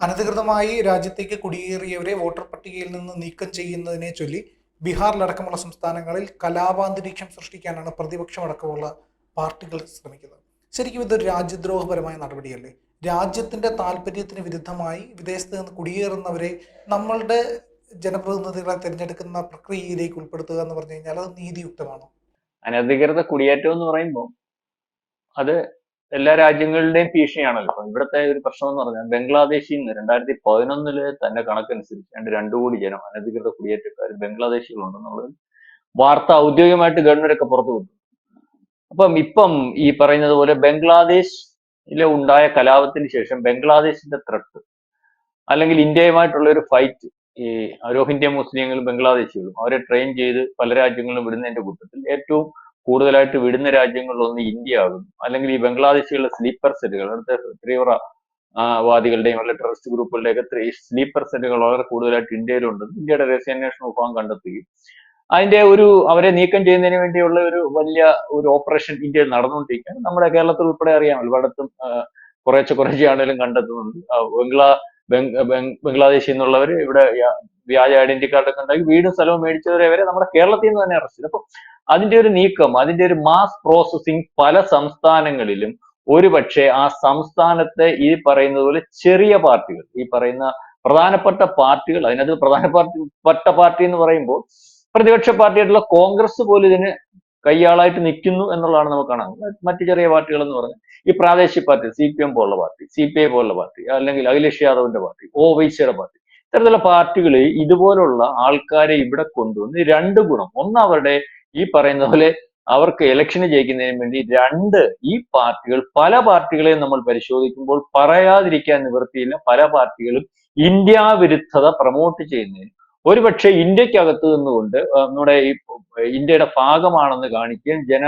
അനധികൃതമായി രാജ്യത്തേക്ക് കുടിയേറിയവരെ വോട്ടർ പട്ടികയിൽ നിന്ന് നീക്കം ചെയ്യുന്നതിനെ ചൊല്ലി ബീഹാറിലടക്കമുള്ള സംസ്ഥാനങ്ങളിൽ കലാപാന്തരീക്ഷം സൃഷ്ടിക്കാനാണ് പ്രതിപക്ഷമടക്കമുള്ള പാർട്ടികൾ ശ്രമിക്കുന്നത്. ശരിക്കും ഇതൊരു രാജ്യദ്രോഹപരമായ നടപടിയല്ലേ? രാജ്യത്തിന്റെ താല്പര്യത്തിന് വിരുദ്ധമായി വിദേശത്ത് നിന്ന് കുടിയേറുന്നവരെ നമ്മളുടെ ജനപ്രതിനിധികളെ തിരഞ്ഞെടുക്കുന്ന പ്രക്രിയയിലേക്ക് ഉൾപ്പെടുത്തുക എന്ന് പറഞ്ഞു കഴിഞ്ഞാൽ അത് നീതിയുക്തമാണോ? അനധികൃത കുടിയേറ്റം എന്ന് പറയുമ്പോൾ അത് എല്ലാ രാജ്യങ്ങളുടെയും ഭീഷണിയാണല്ലോ. അപ്പൊ ഇവിടുത്തെ ഒരു പ്രശ്നം എന്ന് പറഞ്ഞാൽ ബംഗ്ലാദേശിൽ നിന്ന് രണ്ടായിരത്തി പതിനൊന്നിൽ തന്നെ കണക്കനുസരിച്ച് രണ്ട് രണ്ടു കോടി ജനം അനധികൃത കുടിയേറ്റക്കാർ ബംഗ്ലാദേശികളുണ്ടെന്നുള്ളത് വാർത്ത ഔദ്യോഗികമായിട്ട് ഗവൺമെന്റ് ഒക്കെ പുറത്തു വിട്ടു. അപ്പം ഇപ്പം ഈ പറയുന്നത് പോലെ ബംഗ്ലാദേശിലെ ഉണ്ടായ കലാപത്തിന് ശേഷം ബംഗ്ലാദേശിന്റെ ത്രട്ട് അല്ലെങ്കിൽ ഇന്ത്യയുമായിട്ടുള്ള ഒരു ഫൈറ്റ് ഈ രോഹിംഗ്യ മുസ്ലിങ്ങളും ബംഗ്ലാദേശികളും അവരെ ട്രെയിൻ ചെയ്ത് പല രാജ്യങ്ങളിലും വിടുന്നതിന്റെ കൂട്ടത്തിൽ ഏറ്റവും കൂടുതലായിട്ട് വിടുന്ന രാജ്യങ്ങളിലൊന്ന് ഇന്ത്യ ആകും അല്ലെങ്കിൽ ഈ ബംഗ്ലാദേശികളുടെ സ്ലീപ്പർ സെല്ലുകൾ അവിടുത്തെ തീവ്ര വാദികളുടെയും അല്ലെങ്കിൽ ടെററിസ്റ്റ് ഗ്രൂപ്പുകളുടെയൊക്കെ സ്ലീപ്പർ സെല്ലുകൾ വളരെ കൂടുതലായിട്ട് ഇന്ത്യയിലുണ്ട്. ഇന്ത്യയുടെ രഹസ്യാന്വേഷണ വിഭാഗം കണ്ടെത്തുകയും അതിന്റെ ഒരു അവരെ നീക്കം ചെയ്യുന്നതിന് വേണ്ടിയുള്ള ഒരു വലിയ ഒരു ഓപ്പറേഷൻ ഇന്ത്യയിൽ നടന്നുകൊണ്ടിരിക്കുകയാണ്. നമ്മുടെ കേരളത്തിൽ ഉൾപ്പെടെ അറിയാമല്ലോ പലയിടത്തും കുറേശ്ശെ കുറേശ്ശെ ആണെങ്കിലും കണ്ടെത്തുന്നുണ്ട്. ബംഗ്ലാ ബംഗ് ബംഗ് ബംഗ്ലാദേശിൽ നിന്നുള്ളവർ ഇവിടെ വ്യാജ ഐഡന്റി കാർഡൊക്കെ ഉണ്ടാക്കി വീടും സ്ഥലവും മേടിച്ചവരെ വരെ നമ്മുടെ കേരളത്തിൽ നിന്ന് തന്നെ അറസ്റ്റ് ചെയ്തു. അപ്പൊ അതിന്റെ ഒരു നീക്കം അതിന്റെ ഒരു മാസ് പ്രോസസ്സിംഗ് പല സംസ്ഥാനങ്ങളിലും ഒരുപക്ഷെ ആ സംസ്ഥാനത്തെ ഈ പറയുന്നത് പോലെ ചെറിയ പാർട്ടികൾ ഈ പറയുന്ന പ്രധാനപ്പെട്ട പാർട്ടികൾ അതിനകത്ത് പ്രധാനപ്പെട്ട പാർട്ടി എന്ന് പറയുമ്പോൾ പ്രതിപക്ഷ പാർട്ടിയായിട്ടുള്ള കോൺഗ്രസ് പോലും ഇതിന് കയ്യാളായിട്ട് നിൽക്കുന്നു എന്നുള്ളതാണ് നമുക്ക് കാണാൻ മറ്റു ചെറിയ പാർട്ടികൾ എന്ന് പറഞ്ഞാൽ ഈ പ്രാദേശിക പാർട്ടി സി പി എം പോലുള്ള പാർട്ടി സി പി ഐ പോലുള്ള പാർട്ടി അല്ലെങ്കിൽ അഖിലേഷ് യാദവിന്റെ പാർട്ടി ഒ വൈസിയുടെ പാർട്ടി ഇത്തരത്തിലുള്ള പാർട്ടികൾ ഇതുപോലുള്ള ആൾക്കാരെ ഇവിടെ കൊണ്ടുവന്ന് രണ്ട് ഗുണം. ഒന്ന് അവരുടെ ഈ പറയുന്ന പോലെ അവർക്ക് ഇലക്ഷന് ജയിക്കുന്നതിന് വേണ്ടി രണ്ട് ഈ പാർട്ടികൾ പല പാർട്ടികളെയും നമ്മൾ പരിശോധിക്കുമ്പോൾ പറയാതിരിക്കാൻ നിവൃത്തിയില്ല. പല പാർട്ടികളും ഇന്ത്യ വിരുദ്ധത പ്രൊമോട്ട് ചെയ്യുന്നതിന്. ഒരുപക്ഷെ ഇന്ത്യക്കകത്ത് നിന്നുകൊണ്ട് നമ്മുടെ ഈ ഇന്ത്യയുടെ ഭാഗമാണെന്ന് കാണിക്കുകയും ജന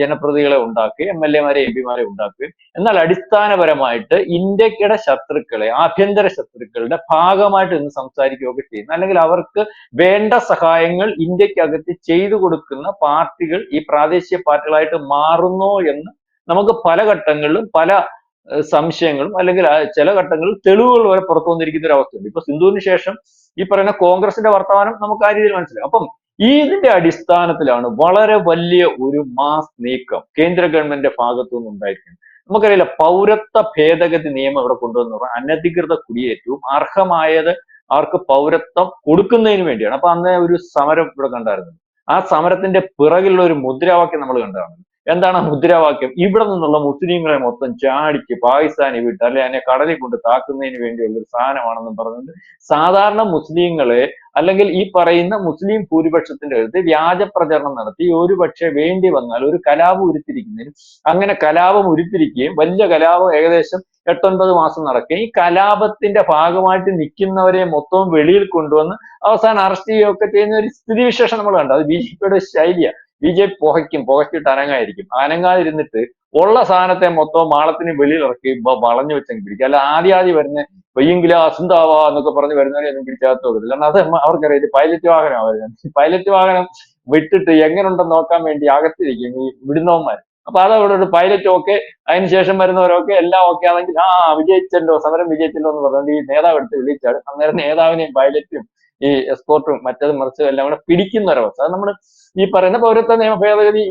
ജനപ്രതികളെ ഉണ്ടാക്കുകയും എം എൽ എമാരെ എം പിമാരെ ഉണ്ടാക്കുകയും എന്നാൽ അടിസ്ഥാനപരമായിട്ട് ഇന്ത്യയുടെ ശത്രുക്കളെ ആഭ്യന്തര ശത്രുക്കളുടെ ഭാഗമായിട്ട് ഇന്ന് സംസാരിക്കുകയൊക്കെ ചെയ്യുന്നു അല്ലെങ്കിൽ അവർക്ക് വേണ്ട സഹായങ്ങൾ ഇന്ത്യക്കകത്ത് ചെയ്തു കൊടുക്കുന്ന പാർട്ടികൾ ഈ പ്രാദേശിക പാർട്ടികളായിട്ട് മാറുന്നോ എന്ന് നമുക്ക് പല ഘട്ടങ്ങളിലും പല സംശയങ്ങളും അല്ലെങ്കിൽ ചില ഘട്ടങ്ങളിൽ തെളിവുകൾ വരെ പുറത്തു വന്നിരിക്കുന്ന ഒരു അവസ്ഥയുണ്ട്. ഇപ്പൊ സിന്ധുവിന് ശേഷം ഈ പറയുന്ന കോൺഗ്രസിന്റെ വർത്തമാനം നമുക്ക് ആ രീതിയിൽ മനസ്സിലാവും അപ്പം ഇതിന്റെ അടിസ്ഥാനത്തിലാണ് വളരെ വലിയ ഒരു മാസ് നീക്കം കേന്ദ്ര ഗവൺമെന്റിന്റെ ഭാഗത്തു നിന്ന് ഉണ്ടായിരിക്കുന്നത്. നമുക്കറിയില്ല പൗരത്വ ഭേദഗതി നിയമം ഇവിടെ കൊണ്ടുവന്നു. അനധികൃത കുടിയേറ്റവും അർഹമായത് അവർക്ക് പൗരത്വം കൊടുക്കുന്നതിന് വേണ്ടിയാണ്. അപ്പൊ അന്ന് ഒരു സമരം ഇവിടെ കണ്ടായിരുന്നു. ആ സമരത്തിന്റെ പിറകിലുള്ള ഒരു മുദ്രാവാക്യം നമ്മൾ കണ്ടതാണ്. എന്താണ് മുദ്രാവാക്യം? ഇവിടെ നിന്നുള്ള മുസ്ലിങ്ങളെ മൊത്തം ചാടിച്ച് പാകിസ്ഥാനി വിട്ട് അല്ലെ അതിനെ കടലിൽ കൊണ്ട് താക്കുന്നതിന് വേണ്ടിയുള്ള ഒരു സാധനമാണെന്നും പറഞ്ഞിട്ട് സാധാരണ മുസ്ലിങ്ങളെ അല്ലെങ്കിൽ ഈ പറയുന്ന മുസ്ലിം ഭൂരിപക്ഷത്തിന്റെ അടുത്ത് വ്യാജ പ്രചരണം നടത്തി ഒരുപക്ഷെ വേണ്ടി വന്നാൽ ഒരു കലാപം ഉരുത്തിരിക്കുന്നതിന് അങ്ങനെ കലാപം ഉരുത്തിരിക്കുകയും വലിയ കലാപം ഏകദേശം എട്ടൊൻപത് മാസം നടക്കുകയും ഈ കലാപത്തിന്റെ ഭാഗമായിട്ട് നിൽക്കുന്നവരെ മൊത്തവും വെളിയിൽ കൊണ്ടുവന്ന് അവസാനം അറസ്റ്റ് ചെയ്യുകയൊക്കെ ചെയ്യുന്ന ഒരു സ്ഥിതിവിശേഷം നമ്മൾ കണ്ടു. അത് ബി ജെ പിയുടെ ശൈലിയാണ്. ബി ജെ പി പുകയ്ക്കും പുകച്ചിട്ട് അനങ്ങായിരിക്കും അനങ്ങാതിരുന്നിട്ട് ഉള്ള സാധനത്തെ മൊത്തം മാളത്തിന് വെളിയിൽ ഇറക്കി വളഞ്ഞു വെച്ചെങ്കിൽ പിടിക്കുക അല്ല ആദ്യം ആദ്യം വരുന്ന വെയ്യെങ്കില അസുന്താവാ എന്നൊക്കെ പറഞ്ഞ് വരുന്നവരെ ഒന്നും പിടിച്ചാത്ത നോക്കത്തില്ല കാരണം അത് അവർക്കറിയാം ഇത് പൈലറ്റ് വാഹനമാണ് വരുന്നത്. പൈലറ്റ് വാഹനം വിട്ടിട്ട് എങ്ങനെയുണ്ടെന്ന് നോക്കാൻ വേണ്ടി അകത്തിരിക്കും ഈ വിടുന്നവന്മാർ അപ്പൊ അത് അവിടെ ഒരു പൈലറ്റ് ഓക്കെ അതിനുശേഷം വരുന്നവരൊക്കെ എല്ലാം ഓക്കെ ആണെങ്കിൽ ആ വിജയിച്ചല്ലോ സമരം വിജയിച്ചല്ലോ എന്ന് പറഞ്ഞുകൊണ്ട് ഈ നേതാവ് എടുത്ത് വിളിച്ചാൽ അന്നേരം നേതാവിനെയും പൈലറ്റും ഈ എസ്കോർട്ടും മറ്റേതും മറിച്ചതും എല്ലാം കൂടെ പിടിക്കുന്ന ഒരവസ്ഥ. അത് നമ്മൾ ഈ പറയുന്ന പൗരത്വ നിയമ ഭേദഗതി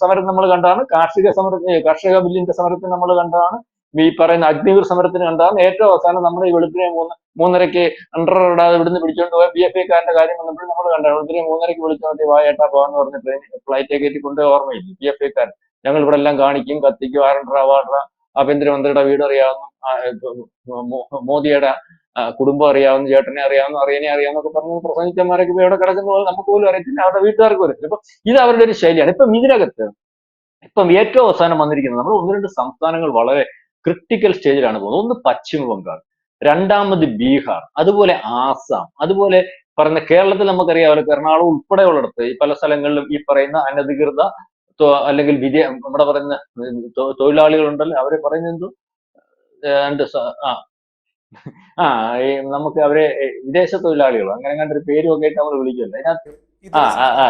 സമരം നമ്മൾ കണ്ടതാണ്. കാർഷിക സമര കാർഷിക ബില്ലിന്റെ സമരത്തിന് നമ്മൾ കണ്ടതാണ്. ഈ പറയുന്ന അഗ്നിവീർ സമരത്തിന് കണ്ടതാണ്. ഏറ്റവും അവസാനം നമ്മുടെ ഈ വെളുപ്പിനെ മൂന്ന് മൂന്നരയ്ക്ക് അണ്ടർ ഇടാതെ ഇവിടുന്ന് പിടിച്ചോണ്ട് പോയ ബി എഫ് ഐക്കാരന്റെ കാര്യം വന്നപ്പോഴും നമ്മൾ കണ്ടതാണ് വെളുപ്പിനെ മൂന്നരയ്ക്ക് വിളിച്ചു നോക്കി വാ ഏട്ടാ പോകാന്ന് പറഞ്ഞ ട്രെയിൻ ഫ്ലൈറ്റ് കയറ്റി കൊണ്ട് ഓർമ്മയില്ല? ബി എഫ് ഐക്കാരൻ ഞങ്ങൾ ഇവിടെ എല്ലാം കാണിക്കും കത്തിക്കും ആരണ്ടറ വാടറ ആഭ്യന്തരമന്ത്രിയുടെ വീട് അറിയാവുന്ന മോദിയുടെ കുടുംബം അറിയാവുന്ന ചേട്ടനെ അറിയാവുന്ന അറിയനെ അറിയാവുന്നൊക്കെ പറഞ്ഞു പ്രസംഗിച്ചന്മാരൊക്കെ ഇപ്പൊ എവിടെ പോലെ നമുക്ക് പോലും അറിയത്തില്ല. അവരുടെ വീട്ടുകാർക്ക് വരും അപ്പൊ ഇത് അവരുടെ ഒരു ശൈലിയാണ്. ഇപ്പം ഇതിനകത്ത് ഇപ്പം ഏറ്റവും അവസാനം വന്നിരിക്കുന്നത് നമ്മൾ ഒന്ന് രണ്ട് സംസ്ഥാനങ്ങൾ വളരെ ക്രിട്ടിക്കൽ സ്റ്റേജിലാണ് പോകുന്നത്. ഒന്ന് പശ്ചിമ ബംഗാൾ രണ്ടാമത് ബീഹാർ അതുപോലെ ആസാം അതുപോലെ പറയുന്ന കേരളത്തിൽ നമുക്കറിയാമല്ലോ എറണാകുളം ഉൾപ്പെടെയുള്ളിടത്ത് ഈ പല സ്ഥലങ്ങളിലും ഈ പറയുന്ന അനധികൃത അല്ലെങ്കിൽ വിജയ നമ്മുടെ പറയുന്ന തൊഴിലാളികളുണ്ടല്ലോ അവരെ പറയുന്നത് എന്തോ? ആ നമുക്ക് അവരെ വിദേശ തൊഴിലാളികൾ അങ്ങനെ കണ്ടൊരു പേരും ഒക്കെ ആയിട്ട് നമ്മൾ വിളിക്കുമല്ലോ. അതിനകത്ത് ആ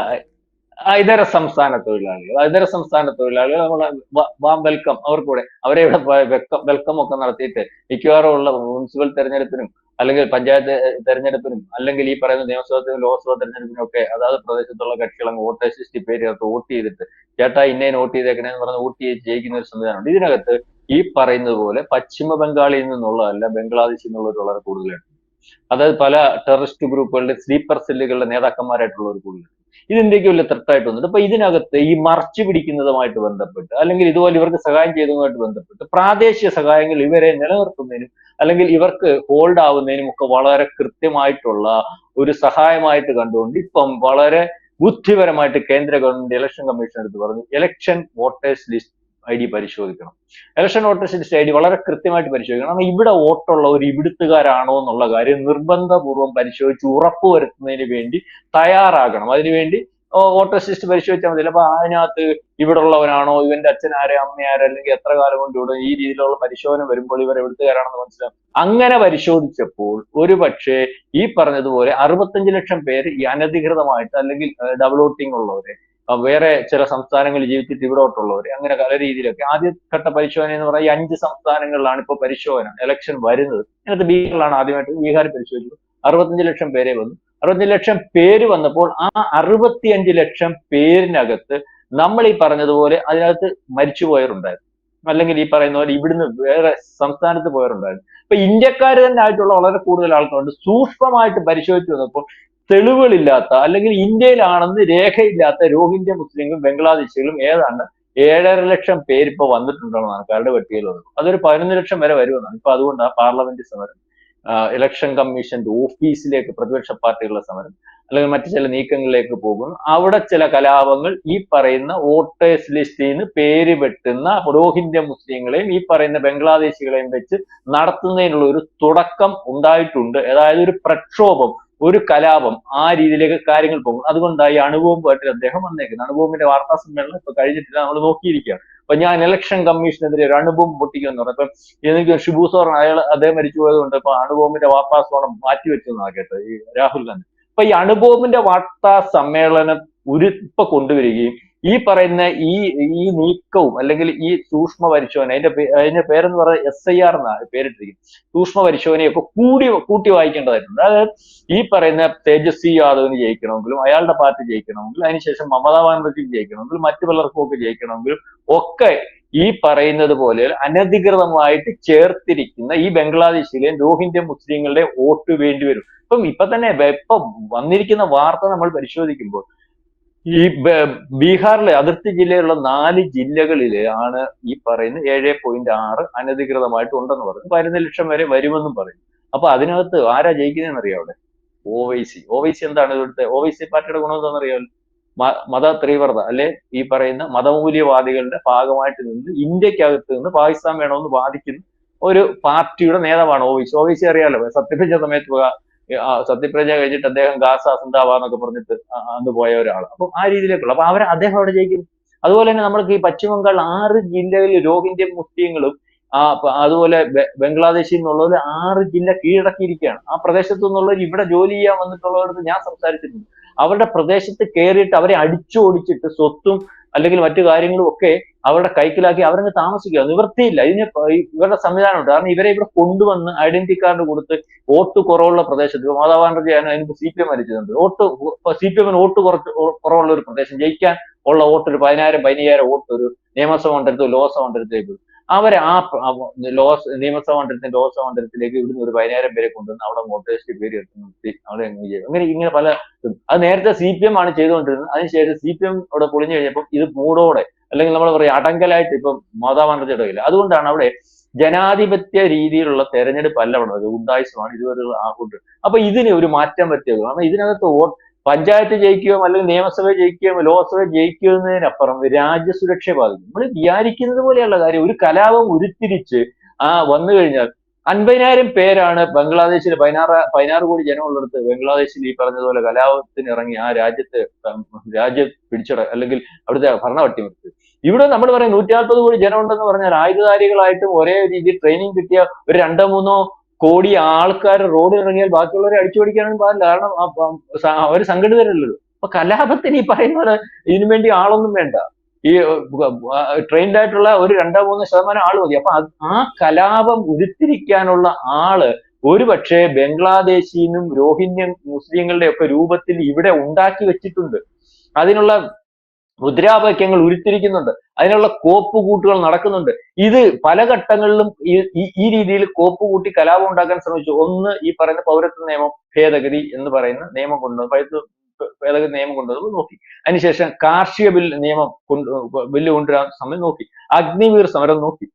ആ ഇതര സംസ്ഥാന തൊഴിലാളികൾ ഇതര സംസ്ഥാന തൊഴിലാളികൾ നമ്മൾ വാം വെൽക്കം അവർക്കൂടെ അവരെ ഇവിടെ വെൽക്കം ഒക്കെ നടത്തിയിട്ട് മിക്കവാറും ഉള്ള മുനിസിപ്പൽ തെരഞ്ഞെടുപ്പിനും അല്ലെങ്കിൽ പഞ്ചായത്ത് തെരഞ്ഞെടുപ്പിനും അല്ലെങ്കിൽ ഈ പറയുന്ന നിയമസഭാ ലോക്സഭാ തെരഞ്ഞെടുപ്പിനും അതായത് അതാത് പ്രദേശത്തുള്ള കക്ഷികളും വോട്ടേഴ്സ് ലിസ്റ്റ് പേര് ചേർത്ത് വോട്ട് ചെയ്തിട്ട് ചേട്ടാ ഇന്നേന് വോട്ട് ചെയ്തേക്കണേന്ന് പറഞ്ഞ് വോട്ട് ചെയ്ത് ജയിക്കുന്ന ഒരു സംവിധാനമുണ്ട്. ഇതിനകത്ത് ഈ പറയുന്നത് പോലെ പശ്ചിമ ബംഗാളിൽ നിന്നുള്ളതല്ല ബംഗ്ലാദേശിൽ നിന്നുള്ളവർ വളരെ കൂടുതലുണ്ട്. അതായത് പല ടെററിസ്റ്റ് ഗ്രൂപ്പുകളുടെ സ്ലീപ്പർ സെല്ലുകളുടെ നേതാക്കന്മാരായിട്ടുള്ളവർ കൂടുതലുണ്ട്. ഇത് ഇന്ത്യയ്ക്ക് വലിയ ത്രട്ടായിട്ട് വന്നിട്ട് അപ്പൊ ഇതിനകത്ത് ഈ മറച്ചു പിടിക്കുന്നതുമായിട്ട് ബന്ധപ്പെട്ട് അല്ലെങ്കിൽ ഇതുപോലെ ഇവർക്ക് സഹായം ചെയ്തതുമായിട്ട് ബന്ധപ്പെട്ട് പ്രാദേശിക സഹായങ്ങൾ ഇവരെ നിലനിർത്തുന്നതിനും അല്ലെങ്കിൽ ഇവർക്ക് ഹോൾഡ് ആവുന്നതിനും ഒക്കെ വളരെ കൃത്യമായിട്ടുള്ള ഒരു സഹായമായിട്ട് കണ്ടുകൊണ്ട് ഇപ്പം വളരെ ബുദ്ധിപരമായിട്ട് കേന്ദ്ര ഗവൺമെന്റ് ഇലക്ഷൻ കമ്മീഷൻ എടുത്ത് പറഞ്ഞു election voters list I D പരിശോധിക്കണം. ഇലക്ഷൻ വോട്ടേഴ്സിന്റെ ഐ ഡി വളരെ കൃത്യമായിട്ട് പരിശോധിക്കണം. കാരണം ഇവിടെ വോട്ടുള്ള ഒരു ഇവിടുത്തുകാരാണോ എന്നുള്ള കാര്യം നിർബന്ധപൂർവം പരിശോധിച്ച് ഉറപ്പുവരുത്തുന്നതിന് വേണ്ടി തയ്യാറാകണം. അതിനുവേണ്ടി വോട്ടേഴ്സ് ലിസ്റ്റ് പരിശോധിച്ചാൽ മതി. അപ്പൊ അതിനകത്ത് ഇവിടെ ഉള്ളവനാണോ ഇവന്റെ അച്ഛൻ ആരെ അമ്മ ആരെ അല്ലെങ്കിൽ എത്ര കാലം കൊണ്ട് ഇവിടെ ഈ രീതിയിലുള്ള പരിശോധന വരുമ്പോൾ ഇവർ എവിടുത്തുകാരാണെന്ന് മനസ്സിലാവും? അങ്ങനെ പരിശോധിച്ചപ്പോൾ ഒരു പക്ഷേ ഈ പറഞ്ഞതുപോലെ അറുപത്തഞ്ച് ലക്ഷം പേര് ഈ അനധികൃതമായിട്ട് അല്ലെങ്കിൽ ഡബിൾ വോട്ടിംഗ് ഉള്ളവരെ വേറെ ചില സംസ്ഥാനങ്ങളിൽ ജീവിച്ചിട്ട് ഇവിടോട്ടുള്ളവർ അങ്ങനെ പല രീതിയിലൊക്കെ. ആദ്യഘട്ട പരിശോധന എന്ന് പറഞ്ഞാൽ അഞ്ച് സംസ്ഥാനങ്ങളിലാണ് ഇപ്പോൾ പരിശോധന ഇലക്ഷൻ വരുന്നത്. അതിനകത്ത് ബീഹാറിലാണ് ആദ്യമായിട്ട് ബീഹാർ പരിശോധിച്ചു. അറുപത്തഞ്ച് ലക്ഷം പേരെ വന്നു. അറുപത്തഞ്ച് ലക്ഷം പേര് വന്നപ്പോൾ ആ അറുപത്തിയഞ്ച് ലക്ഷം പേരിനകത്ത് നമ്മൾ ഈ പറഞ്ഞതുപോലെ അതിനകത്ത് മരിച്ചുപോയവരുണ്ടായിരുന്നു അല്ലെങ്കിൽ ഈ പറയുന്ന പോലെ ഇവിടുന്ന് വേറെ സംസ്ഥാനത്ത് പോയവരുണ്ടായിരുന്നു. അപ്പൊ ഇന്ത്യക്കാർ തന്നെ ആയിട്ടുള്ള വളരെ കൂടുതൽ ആൾക്കാരുണ്ട്. സൂക്ഷ്മമായിട്ട് പരിശോധിച്ചു വന്നപ്പോൾ തെളിവുകളില്ലാത്ത അല്ലെങ്കിൽ ഇന്ത്യയിലാണെന്ന് രേഖയില്ലാത്ത രോഹിംഗ്യ മുസ്ലിങ്ങളും ബംഗ്ലാദേശികളും ഏതാണ്ട് ഏഴര ലക്ഷം പേര് ഇപ്പൊ വന്നിട്ടുണ്ടെന്നാണ് കരട് പട്ടികയിലുള്ളത്. അതൊരു പതിനൊന്ന് ലക്ഷം വരെ വരുമെന്നാണ്. ഇപ്പൊ അതുകൊണ്ട് പാർലമെന്റ് സമരം ഇലക്ഷൻ കമ്മീഷന്റെ ഓഫീസിലേക്ക് പ്രതിപക്ഷ പാർട്ടികളുടെ സമരം അല്ലെങ്കിൽ മറ്റു ചില നീക്കങ്ങളിലേക്ക് പോകുന്നു. അവിടെ ചില കലാപങ്ങൾ ഈ പറയുന്ന വോട്ടേഴ്സ് ലിസ്റ്റിൽ നിന്ന് പേര് വെട്ടുന്ന രോഹിംഗ്യ മുസ്ലിങ്ങളെയും ഈ പറയുന്ന ബംഗ്ലാദേശികളെയും വെച്ച് നടത്തുന്നതിനുള്ള ഒരു തുടക്കം ഉണ്ടായിട്ടുണ്ട്. അതായത് ഒരു പ്രക്ഷോഭം. ഒരു കലാപം ആ രീതിയിലേക്ക് കാര്യങ്ങൾ പോകും. അതുകൊണ്ടായി അണുബോംബുമായിട്ട് അദ്ദേഹം വന്നേക്കുന്നത്. അണുബോംബിന്റെ വാർത്താ സമ്മേളനം ഇപ്പൊ കഴിഞ്ഞിട്ടില്ല നമ്മൾ നോക്കിയിരിക്കുകയാണ്. അപ്പൊ ഞാൻ ഇലക്ഷൻ കമ്മീഷനെതിരെ ഒരു അണുബോംബ് പൊട്ടിക്കുമെന്ന് പറഞ്ഞു. അപ്പൊ എനിക്ക് ഷിബു സോർ അയാൾ അദ്ദേഹം മരിച്ചു പോയതുകൊണ്ട് ഇപ്പൊ അണുബോംബിന്റെ വാർത്താ സോണം എന്നാണ് കേട്ടത് ഈ രാഹുൽ ഗാന്ധി. അപ്പൊ ഈ അണുബോംബിന്റെ വാർത്താ സമ്മേളനം ഒരു ഇപ്പൊ കൊണ്ടുവരികയും ഈ പറയുന്ന ഈ ഈ നീക്കവും അല്ലെങ്കിൽ ഈ സൂക്ഷ്മ പരിശോധന അതിന്റെ അതിന്റെ പേരെന്ന് പറയുന്നത് എസ് ഐ ആർ എന്നാണ് പേരിട്ടിരിക്കുന്നത്. സൂക്ഷ്മ പരിശോധനയൊക്കെ കൂടി കൂട്ടി വായിക്കേണ്ടതായിട്ടുണ്ട്. അതായത് ഈ പറയുന്ന തേജസ്വി യാദവിന് ജയിക്കണമെങ്കിലും അയാളുടെ പാർട്ടി ജയിക്കണമെങ്കിലും അതിനുശേഷം മമതാ ബാനർജിക്ക് ജയിക്കണമെങ്കിലും മറ്റു പലർക്കും ഒക്കെ ജയിക്കണമെങ്കിലും ഒക്കെ ഈ പറയുന്നത് പോലെ അനധികൃതമായിട്ട് ചേർത്തിരിക്കുന്ന ഈ ബംഗ്ലാദേശിലെയും രോഹിംഗ്യ മുസ്ലിങ്ങളുടെ വോട്ട് വേണ്ടിവരും ഇപ്പം ഇപ്പൊ തന്നെ ഇപ്പൊ വന്നിരിക്കുന്ന വാർത്ത നമ്മൾ പരിശോധിക്കുമ്പോൾ ഈ ബീഹാറിലെ അതിർത്തി ജില്ലയിലുള്ള നാല് ജില്ലകളിൽ ആണ് ഈ പറയുന്ന ഏഴ് പോയിന്റ് ആറ് അനധികൃതമായിട്ട് ഉണ്ടെന്ന് പറയുന്നു. പതിനൊന്ന് ലക്ഷം വരെ വരുമെന്നും പറയും അപ്പൊ അതിനകത്ത് ആരാ ജയിക്കുന്നതെന്ന് അറിയാം അവിടെ? O Y C O Y C എന്താണ് ഇവിടുത്തെ? ഒ വൈ സി പാർട്ടിയുടെ ഗുണം എന്താണെന്ന് അറിയാമല്ലോ മത തീവ്രത അല്ലെ? ഈ പറയുന്ന മതമൂല്യവാദികളുടെ ഭാഗമായിട്ട് നിന്ന് ഇന്ത്യക്കകത്ത് നിന്ന് പാകിസ്ഥാൻ വേണമെന്ന് വാദിക്കുന്ന ഒരു പാർട്ടിയുടെ നേതാവാണ് O Y C O Y C അറിയാലോ? സത്യപ്രജ സമയത്ത് സത്യപ്രതിജ്ഞ കഴിഞ്ഞിട്ട് അദ്ദേഹം ഗാസ പറഞ്ഞിട്ട് അന്ന് പോയ ഒരാൾ അപ്പം ആ രീതിയിലേക്കുള്ള അപ്പൊ അവർ അദ്ദേഹം അവിടെ ജയിക്കും അതുപോലെ തന്നെ നമ്മൾക്ക് ഈ പശ്ചിമ ബംഗാൾ ആറ് ജില്ലകളിൽ രോഹിന്ത്യൻ മുസ്ലിങ്ങളും ആ അതുപോലെ ബംഗ്ലാദേശിൽ നിന്നുള്ളവർ ആറ് ജില്ല കീഴടക്കിയിരിക്കുകയാണ്. ആ പ്രദേശത്തു നിന്നുള്ളവർ ഇവിടെ ജോലി ചെയ്യാൻ വന്നിട്ടുള്ളവർക്ക് ഞാൻ സംസാരിച്ചിട്ടുണ്ട്. അവരുടെ പ്രദേശത്ത് കയറിയിട്ട് അവരെ അടിച്ചോടിച്ചിട്ട് സ്വത്തും അല്ലെങ്കിൽ മറ്റു കാര്യങ്ങളും ഒക്കെ അവരുടെ കൈക്കലാക്കി അവരങ്ങ് താമസിക്കുക. നിവൃത്തിയില്ല. ഇതിന് ഇവരുടെ സംവിധാനമുണ്ട്. കാരണം ഇവരെ ഇവിടെ കൊണ്ടുവന്ന് ഐഡന്റിറ്റി കാർഡ് കൊടുത്ത് വോട്ട് കുറവുള്ള പ്രദേശത്ത് ഇപ്പൊ മമതാ ബാനർജി ആണ് അതിന് സി പി എം മരിച്ചിട്ടുണ്ട് വോട്ട് സി പി എമ്മിന് വോട്ട് കുറച്ച് കുറവുള്ള ഒരു പ്രദേശം. ജയിക്കാൻ ഉള്ള വോട്ട് ഒരു പതിനായിരം പതിനയ്യായിരം വോട്ട് ഒരു നിയമസഭ മണ്ഡലത്തിൽ ലോക്സഭ മണ്ഡലത്തിലേക്ക് അവരെ ആ ആ ലോസ് നിയമസഭ മണ്ഡലത്തിൽ ലോക്സഭ മണ്ഡലത്തിലേക്ക് ഇവിടുന്ന് ഒരു പതിനായിരം പേരെ കൊണ്ടുവന്ന് അവിടെ മോട്ടോറിസ്റ്റ് പേര് നിർത്തി. അവിടെ അങ്ങ് ചെയ്തു. അങ്ങനെ ഇങ്ങനെ പല അത് നേരത്തെ സി പി എം ആണ് ചെയ്തുകൊണ്ടിരുന്നത്. അതിനുശേഷം സി പി എം അവിടെ പൊളിഞ്ഞു കഴിഞ്ഞപ്പോൾ ഇത് മൂടോടെ അല്ലെങ്കിൽ നമ്മൾ പറയും അടങ്കലായിട്ട് ഇപ്പം മമതാ ബാനർജി കയ്യിൽ അതുകൊണ്ടാണ് അവിടെ ജനാധിപത്യ രീതിയിലുള്ള തെരഞ്ഞെടുപ്പ് അല്ല അവിടെ. ഗുണ്ടായിസമാണ് ഇതുവരെ ആകൊണ്ട് അപ്പൊ ഇതിന് ഒരു മാറ്റം പറ്റിയത് കാരണം ഇതിനകത്ത് പഞ്ചായത്ത് ജയിക്കുകയോ അല്ലെങ്കിൽ നിയമസഭ ജയിക്കുകയോ ലോക്സഭ ജയിക്കുകയോ എന്നതിനപ്പുറം രാജ്യസുരക്ഷയെ ബാധിക്കും. നമ്മൾ വിചാരിക്കുന്നത് പോലെയുള്ള കാര്യം ഒരു കലാപം ഉരുത്തിരിച്ച് ആ വന്നു കഴിഞ്ഞാൽ അൻപതിനായിരം പേരാണ് ബംഗ്ലാദേശിൽ പതിനാറ് പതിനാറ് കോടി ജനമുള്ളിടത്ത് ബംഗ്ലാദേശിൽ ഈ പറഞ്ഞതുപോലെ കലാപത്തിന് ഇറങ്ങി ആ രാജ്യത്തെ രാജ്യം പിടിച്ചട അല്ലെങ്കിൽ അവിടുത്തെ ഭരണവട്ടി അട്ടിമറിച്ചത് ഇവിടെ നമ്മൾ പറയും നൂറ്റി നാൽപ്പത് കോടി ജനമുണ്ടെന്ന് പറഞ്ഞാൽ ആയുധധാരികളായിട്ടും ഒരേ രീതിയിൽ ട്രെയിനിങ് കിട്ടിയ ഒരു രണ്ടോ മൂന്നോ കോടി ആൾക്കാർ റോഡിൽ ഇറങ്ങിയാൽ ബാക്കിയുള്ളവരെ അടിച്ചു പിടിക്കാനൊന്നും പാടില്ല. കാരണം അവർ സംഘടിതരല്ലല്ലോ. അപ്പൊ കലാപത്തിന് ഈ പറയുന്ന പോലെ ഇതിനു വേണ്ടി ആളൊന്നും വേണ്ട. ഈ ട്രെയിൻഡ് ആയിട്ടുള്ള ഒരു രണ്ടോ മൂന്നോ ശതമാനം ആൾ മതി. അപ്പൊ ആ കലാപം ഉരുത്തിരിക്കാനുള്ള ആൾ ഒരുപക്ഷെ ബംഗ്ലാദേശിന്നും രോഹിന്യൻ മുസ്ലിങ്ങളുടെ ഒക്കെ രൂപത്തിൽ ഇവിടെ ഉണ്ടാക്കി വെച്ചിട്ടുണ്ട്. അതിനുള്ള മുദ്രാവാക്യങ്ങൾ ഉരുത്തിരിക്കുന്നുണ്ട്. അതിനുള്ള കോപ്പ് കൂട്ടുകൾ നടക്കുന്നുണ്ട്. ഇത് പല ഘട്ടങ്ങളിലും ഈ രീതിയിൽ കോപ്പ് കൂട്ടി കലാപം ഉണ്ടാക്കാൻ ശ്രമിച്ചു. ഒന്ന് ഈ പറയുന്ന പൗരത്വ നിയമം ഭേദഗതി എന്ന് പറയുന്ന നിയമം കൊണ്ടുവന്നു ഭേദഗതി നിയമം കൊണ്ടുവന്നു നോക്കി. അതിനുശേഷം കാർഷിക ബിൽ നിയമം കൊണ്ട് ബില്ല് കൊണ്ടുവരാൻ സമയം നോക്കി. അഗ്നിവീർ സമരം നോക്കി.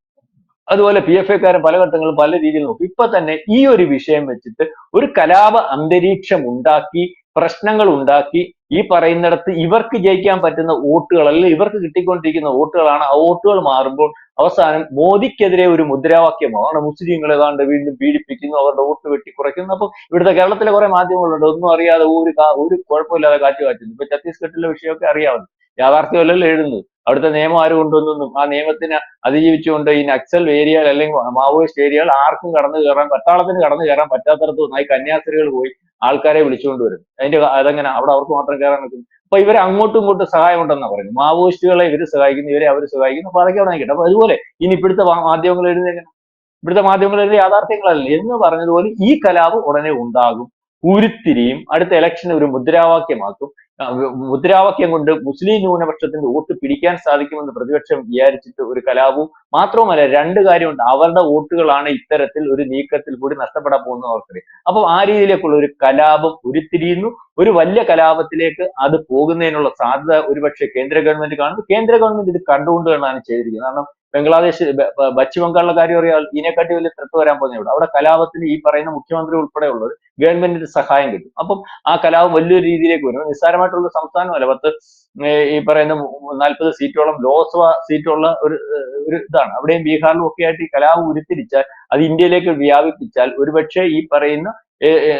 അതുപോലെ പി എഫ് എക്കാരും പല ഘട്ടങ്ങളും പല രീതിയിൽ നോക്കും. ഇപ്പൊ തന്നെ ഈ ഒരു വിഷയം വെച്ചിട്ട് ഒരു കലാപ അന്തരീക്ഷം ഉണ്ടാക്കി പ്രശ്നങ്ങൾ ഉണ്ടാക്കി ഈ പറയുന്നിടത്ത് ഇവർക്ക് ജയിക്കാൻ പറ്റുന്ന വോട്ടുകൾ അല്ലെങ്കിൽ ഇവർക്ക് കിട്ടിക്കൊണ്ടിരിക്കുന്ന വോട്ടുകളാണ് ആ വോട്ടുകൾ മാറുമ്പോൾ അവസാനം മോദിക്കെതിരെ ഒരു മുദ്രാവാക്യമാണ് മുസ്ലിങ്ങൾ ഏതാണ്ട് വീണ്ടും പീഡിപ്പിക്കുന്നു അവരുടെ വോട്ട് വെട്ടി കുറയ്ക്കുന്നു. അപ്പൊ ഇവിടുത്തെ കേരളത്തിലെ കുറെ മാധ്യമങ്ങളുണ്ട്. ഒന്നും അറിയാതെ ഒരു ഒരു കുഴപ്പമില്ലാതെ കാറ്റ് കാറ്റുന്നു. ഇപ്പൊ ഛത്തീസ്ഗഡിലെ വിഷയമൊക്കെ അറിയാമല്ലോ. യാഥാർത്ഥ്യമല്ലല്ലോ എഴുതുന്നത്. അവിടുത്തെ നിയമം ആര് കൊണ്ടുവന്നൊന്നും ആ നിയമത്തിന് അതിജീവിച്ചുകൊണ്ട് ഈ നക്സൽ ഏരിയകൾ അല്ലെങ്കിൽ മാവോയിസ്റ്റ് ഏരിയകൾ ആർക്കും കടന്നു കയറാൻ പട്ടാളത്തിന് കടന്നു കയറാൻ പറ്റാത്തടത്ത് നന്നായി കന്യാസ്ത്രീകൾ പോയി ആൾക്കാരെ വിളിച്ചുകൊണ്ട് വരും. അതിന്റെ അതെങ്ങനെ? അവിടെ അവർക്ക് മാത്രം കയറാൻ നിൽക്കുന്നു. അപ്പൊ ഇവരെ അങ്ങോട്ടും ഇങ്ങോട്ടും സഹായം ഉണ്ടെന്നാ പറയുന്നത്. മാവോയിസ്റ്റുകളെ ഇവർ സഹായിക്കുന്നു ഇവരെ അവർ സഹായിക്കുന്നു. അപ്പൊ അതൊക്കെ അവിടെ നിൽക്കട്ടെ. അപ്പൊ അതുപോലെ ഇനി ഇപ്പോഴത്തെ മാധ്യമങ്ങൾ എഴുതുന്നത് ഇവിടുത്തെ മാധ്യമങ്ങൾ എഴുതിയ യാഥാർത്ഥ്യങ്ങളല്ല. എന്ന് പറഞ്ഞതുപോലെ ഈ കലാപം ഉടനെ ഉണ്ടാകും ഉരുത്തിരിയും അടുത്ത ഇലക്ഷൻ ഒരു മുദ്രാവാക്യമാക്കും. മുദ്രാവാക്യം കൊണ്ട് മുസ്ലിം ന്യൂനപക്ഷത്തിന്റെ വോട്ട് പിടിക്കാൻ സാധിക്കുമെന്ന് പ്രതിപക്ഷം വിചാരിച്ചിട്ട് ഒരു കലാപവും മാത്രവുമല്ല രണ്ട് കാര്യമുണ്ട് അവരുടെ വോട്ടുകളാണ് ഇത്തരത്തിൽ ഒരു നീക്കത്തിൽ കൂടി നഷ്ടപ്പെടാൻ പോകുന്ന അവർക്കറിയാം അപ്പൊ ആ രീതിയിലേക്കുള്ള ഒരു കലാപം ഉരുത്തിരിയുന്നു. ഒരു വലിയ കലാപത്തിലേക്ക് അത് പോകുന്നതിനുള്ള സാധ്യത ഒരുപക്ഷെ കേന്ദ്ര ഗവൺമെന്റ് കാണുന്നു. കേന്ദ്ര ഗവൺമെന്റ് ഇത് കണ്ടുകൊണ്ട് തന്നെയാണ് ചെയ്തിരിക്കുന്നത്. കാരണം ബംഗ്ലാദേശ് പശ്ചിമ ബംഗാളിലെ കാര്യം അറിയാം ഇതിനെക്കാട്ടി വലിയ ത്രെട്ട് വരാൻ പോകുന്നേ അവിടെ കലാപത്തിന് ഈ പറയുന്ന മുഖ്യമന്ത്രി ഉൾപ്പെടെയുള്ളവർ ഗവൺമെന്റിന്റെ സഹായം കിട്ടും. അപ്പം ആ കലാപം വലിയൊരു രീതിയിലേക്ക് വരും. നിസ്സാരമായിട്ടുള്ള സംസ്ഥാനമല്ല. പത്ത് ഈ പറയുന്ന നാൽപ്പത് സീറ്റോളം ലോക്സഭ സീറ്റുള്ള ഒരു ഒരു ഇതാണ്. അവിടെയും ബീഹാറിലും ഒക്കെ ആയിട്ട് ഈ കലാപം ഉരുത്തിരിച്ചാൽ അത് ഇന്ത്യയിലേക്ക് വ്യാപിപ്പിച്ചാൽ ഒരുപക്ഷെ ഈ പറയുന്ന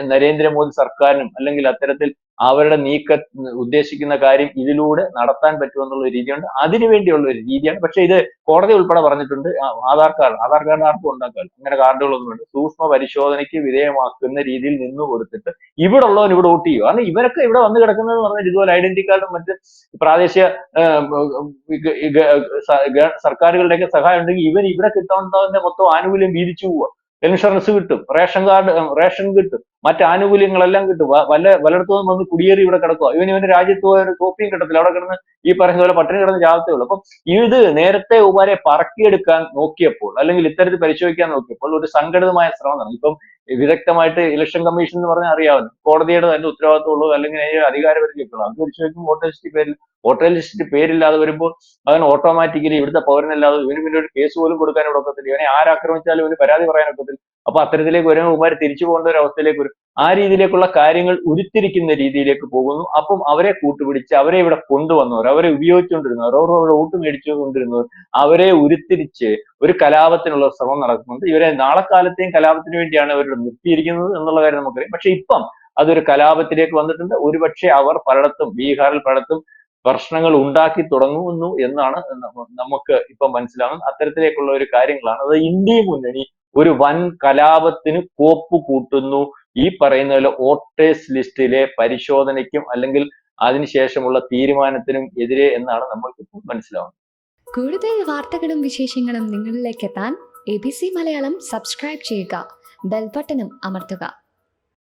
നരേന്ദ്രമോദി സർക്കാരിനും അല്ലെങ്കിൽ അത്തരത്തിൽ അവരുടെ നീക്ക ഉദ്ദേശിക്കുന്ന കാര്യം ഇതിലൂടെ നടത്താൻ പറ്റുമെന്നുള്ള രീതിയുണ്ട് അതിനുവേണ്ടിയുള്ള ഒരു രീതിയാണ് പക്ഷെ ഇത് കോടതി ഉൾപ്പെടെ പറഞ്ഞിട്ടുണ്ട് ആധാർ കാർഡ് ആധാർ കാർഡ് ആർക്കും ഉണ്ടാക്കാൻ അങ്ങനെ കാർഡുകളൊന്നും വേണ്ട സൂക്ഷ്മ പരിശോധനയ്ക്ക് വിധേയമാക്കുന്ന രീതിയിൽ നിന്ന് കൊടുത്തിട്ട് ഇവിടെ ഉള്ളവൻ ഇവിടെ വോട്ട് ചെയ്യും കാരണം ഇവരൊക്കെ ഇവിടെ വന്ന് കിടക്കുന്നത് പറഞ്ഞാൽ ഇതുപോലെ ഐഡന്റി കാർഡും മറ്റ് പ്രാദേശിക സർക്കാരുകളുടെയൊക്കെ സഹായം ഉണ്ടെങ്കിൽ ഇവൻ ഇവിടെ കിട്ടാവുന്നതിന്റെ മൊത്തം ആനുകൂല്യം വീതിച്ചു പോവുക ഇൻഷുറൻസ് കിട്ടും റേഷൻ കാർഡ് റേഷൻ കിട്ടും മറ്റ് ആനുകൂല്യങ്ങളെല്ലാം കിട്ടും. വല്ല വല്ലയിടത്തും വന്ന് കുടിയേറി ഇവിടെ കിടക്കുക. ഇവൻ ഇവന്റെ രാജ്യത്ത് പോയ ഒരു കോപ്പിയും കിട്ടത്തില്ല. അവിടെ കിടന്ന് ഈ പറയുന്ന പോലെ പട്ടിണി കിടന്ന് ജാഗ്രതയേ ഉള്ളൂ അപ്പം ഇത് നേരത്തെ ഉമാരെ പറക്കിയെടുക്കാൻ നോക്കിയപ്പോൾ അല്ലെങ്കിൽ ഇത്തരത്തിൽ പരിശോധിക്കാൻ നോക്കിയപ്പോൾ ഒരു സംഘടിതമായ ശ്രമം നടന്നു. ഇപ്പം വിദഗ്ധമായിട്ട് ഇലക്ഷൻ കമ്മീഷൻ എന്ന് പറഞ്ഞാൽ അറിയാവുന്ന. കോടതിയുടെ തന്നെ ഉത്തരവാദിത്തമുള്ളൂ അല്ലെങ്കിൽ അതിന്റെ അധികാരപരിധിയൊക്കെയുള്ളൂ അത് പരിശോധിക്കും വോട്ടർ ലിസ്റ്റ് പേരിൽ വോട്ടർ ലിസ്റ്റ് പേരില്ലാതെ വരുമ്പോൾ അവൻ ഓട്ടോമാറ്റിക്കലി ഇവിടുത്തെ പൗരനല്ലാതെ ഇവന് പിന്നെ ഒരു കേസ് പോലും കൊടുക്കാൻ ഒക്കത്തില്ല ഇവനെ ആരാക്രമിച്ചാലും ഇവന് പരാതി പറയാൻ ഒക്കത്തില്ല അപ്പൊ അത്തരത്തിലേക്ക് വരുമ്പോൾ തിരിച്ചു പോകേണ്ട ഒരു അവസ്ഥയിലേക്ക് വരും. ആ രീതിയിലേക്കുള്ള കാര്യങ്ങൾ ഉരുത്തിരിക്കുന്ന രീതിയിലേക്ക് പോകുന്നു. അപ്പം അവരെ കൂട്ടുപിടിച്ച് അവരെ ഇവിടെ കൊണ്ടുവന്നവർ അവരെ ഉപയോഗിച്ചുകൊണ്ടിരുന്നവർ അവർ അവരുടെ വോട്ട് മേടിച്ചുകൊണ്ടിരുന്നവർ അവരെ ഉരുത്തിരിച്ച് ഒരു കലാപത്തിനുള്ള ശ്രമം നടക്കുന്നുണ്ട്. ഇവരെ നാളെ കാലത്തെയും കലാപത്തിന് വേണ്ടിയാണ് അവർ നിർത്തിയിരിക്കുന്നത് എന്നുള്ള കാര്യം നമുക്കറിയാം. പക്ഷെ ഇപ്പം അതൊരു കലാപത്തിലേക്ക് വന്നിട്ടുണ്ട്. ഒരുപക്ഷെ അവർ പലയിടത്തും ബീഹാറിൽ പലയിടത്തും പ്രശ്നങ്ങൾ ഉണ്ടാക്കി തുടങ്ങുന്നു എന്നാണ് നമുക്ക് ഇപ്പം മനസ്സിലാകുന്നത് അത്തരത്തിലേക്കുള്ള ഒരു കാര്യങ്ങളാണ്. അത് ഇന്ത്യ മുന്നണി ഒരു വൻ കലാപത്തിന് കോപ്പ് കൂട്ടുന്നു. ഈ പറയുന്ന പോലെ വോട്ടേഴ്സ് ലിസ്റ്റിലെ പരിശോധനയ്ക്കും അല്ലെങ്കിൽ അതിനുശേഷമുള്ള തീരുമാനത്തിനും എതിരെ എന്നാണ് നമ്മൾക്ക് ഇപ്പോൾ മനസ്സിലാവുന്നത്. കൂടുതൽ വാർത്തകളും വിശേഷങ്ങളും നിങ്ങളിലേക്ക് എത്താൻ A B C Malayalam subscribe ചെയ്യുക. ബെൽബട്ടനും അമർത്തുക.